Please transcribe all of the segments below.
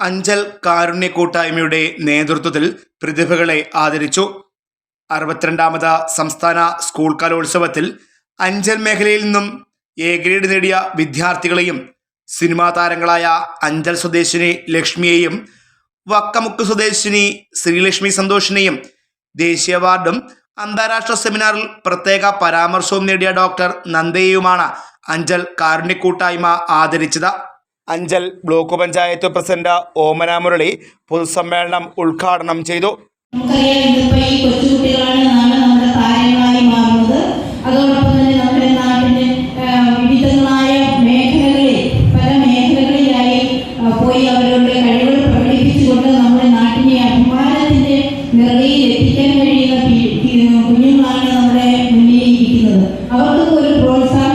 അഞ്ചൽ കാരുണ്യ കൂട്ടായ്മയുടെ നേതൃത്വത്തിൽ പ്രതിഭകളെ ആദരിച്ചു. അറുപത്തിരണ്ടാമത് സംസ്ഥാന സ്കൂൾ കലോത്സവത്തിൽ അഞ്ചൽ മേഖലയിൽ നിന്നും എ ഗ്രേഡ് നേടിയ വിദ്യാർത്ഥികളെയും സിനിമാ താരങ്ങളായ അഞ്ചൽ സ്വദേശിനി ലക്ഷ്മിയെയും വക്കമുക്ക് സ്വദേശിനി ശ്രീലക്ഷ്മി സന്തോഷിനെയും ദേശീയ അവാർഡും അന്താരാഷ്ട്ര സെമിനാറിൽ പ്രത്യേക പരാമർശവും നേടിയ ഡോക്ടർ നന്ദയെയുമാണ് അഞ്ചൽ കാരുണ്യ കൂട്ടായ്മ ആദരിച്ചത്. അഞ്ചൽ ബ്ലോക്ക് പഞ്ചായത്ത് പ്രസിഡന്റ് ഓമന മുരളി പൊതുസമ്മേളനം ഉദ്ഘാടനം ചെയ്തു. അതോടൊപ്പം തന്നെ നമ്മുടെ പല പോയി നമ്മുടെ കഴിയുന്ന കുഞ്ഞുങ്ങളാണ് നമ്മുടെ മുന്നിൽ ഇരിക്കുന്നത് അവർക്ക് ഒരു പ്രോത്സാഹനം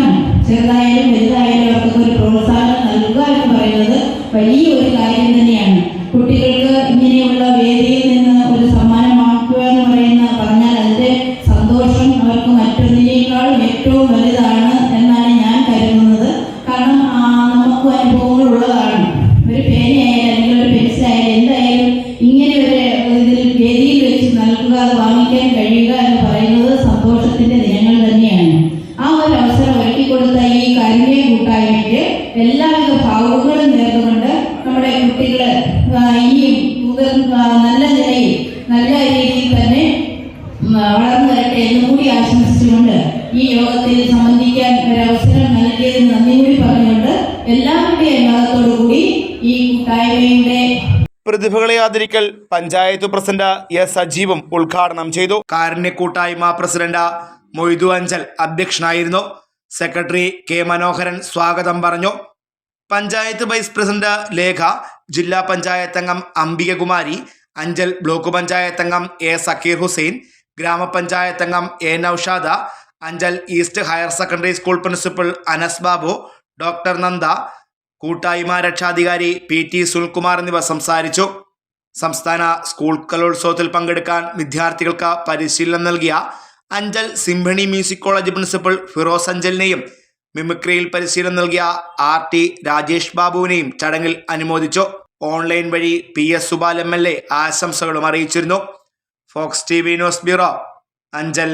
പറയുന്നത് വലിയ ഒരു കാര്യം തന്നെയാണ്. കുട്ടികൾക്ക് ഇങ്ങനെയുള്ള വേദിയിൽ നിന്ന് ഒരു സമ്മാനമാക്കുക എന്ന് പറയുന്ന പറഞ്ഞാൽ അതിന്റെ സന്തോഷം അവർക്ക് മറ്റൊന്നിനേക്കാളും ഏറ്റവും വലുതാണ് എന്നാണ് ഞാൻ കരുതുന്നത്. കാരണം നമുക്ക് അനുഭവങ്ങൾ ഉള്ളതാണ്. ഒരു പേനയായാലും അല്ലെങ്കിൽ ഒരു പെൻസിലായാലും എന്തായാലും ഇങ്ങനെ ഒരു ഇതിൽ വേദിയിൽ വെച്ച് നൽകുക അത് വാങ്ങിക്കാൻ കഴിയുക എന്ന് പറയുന്നത് സന്തോഷത്തിന്റെ ദിനങ്ങൾ തന്നെയാണ്. ആ ഒരു അവസരം ഒരുക്കി കൊടുത്ത ഈ കാരുണ്യ കൂട്ടായ്മയ്ക്ക് എല്ലാവിധ ഭാവുകളും നേർന്നുകൊണ്ട് നമ്മുടെ കുട്ടികൾ ആ, ഇനിയും ആ, നല്ല നിലയിൽ നല്ല രീതിയിൽ തന്നെ വളർന്നു വരട്ടെ എന്ന് കൂടി ആശംസിച്ചുകൊണ്ട് ഈ യോഗത്തിൽ സംബന്ധിക്കാൻ ഒരവസരം അവസരം നൽകിയതിന് നന്ദി കൂടി പറഞ്ഞുകൊണ്ട് എല്ലാവരുടെയും അനുവാദത്തോടു കൂടി ഈ കൂട്ടായ്മയുടെ പ്രതിഭകളെ ആദരിക്കൽ പഞ്ചായത്ത് പ്രസിഡന്റ് എസ് സജീവും ഉദ്ഘാടനം ചെയ്തു. കാരുണ്യ കൂട്ടായ്മ പ്രസിഡന്റ് മൊയ്തു അഞ്ചൽ അധ്യക്ഷനായിരുന്നു. സെക്രട്ടറി കെ മനോഹരൻ സ്വാഗതം പറഞ്ഞു. പഞ്ചായത്ത് വൈസ് പ്രസിഡന്റ് ലേഖ ജില്ലാ പഞ്ചായത്ത് അംഗം അംബികകുമാരി അഞ്ചൽ ബ്ലോക്ക് പഞ്ചായത്ത് അംഗം എ സക്കീർ ഹുസൈൻ ഗ്രാമപഞ്ചായത്ത് അംഗം A Noushad Anchal east higher secondary school principal Anas Babu doctor Nanda കൂട്ടായ്മ രക്ഷാധികാരി പി ടി സുൽകുമാർ എന്നിവ സംസാരിച്ചു. സംസ്ഥാന സ്കൂൾ കലോത്സവത്തിൽ പങ്കെടുക്കാൻ വിദ്യാർത്ഥികൾക്ക് പരിശീലനം നൽകിയ Anchal symphony music college principal Firoz അഞ്ചലിനെയും മിമിക്രിയിൽ പരിശീലനം നൽകിയ ആർ ടി രാജേഷ് ബാബുവിനെയും ചടങ്ങിൽ അനുമോദിച്ചു. ഓൺലൈൻ വഴി P S Subal M L A ആശംസകളും അറിയിച്ചിരുന്നു. Fox T V news bureau Anchal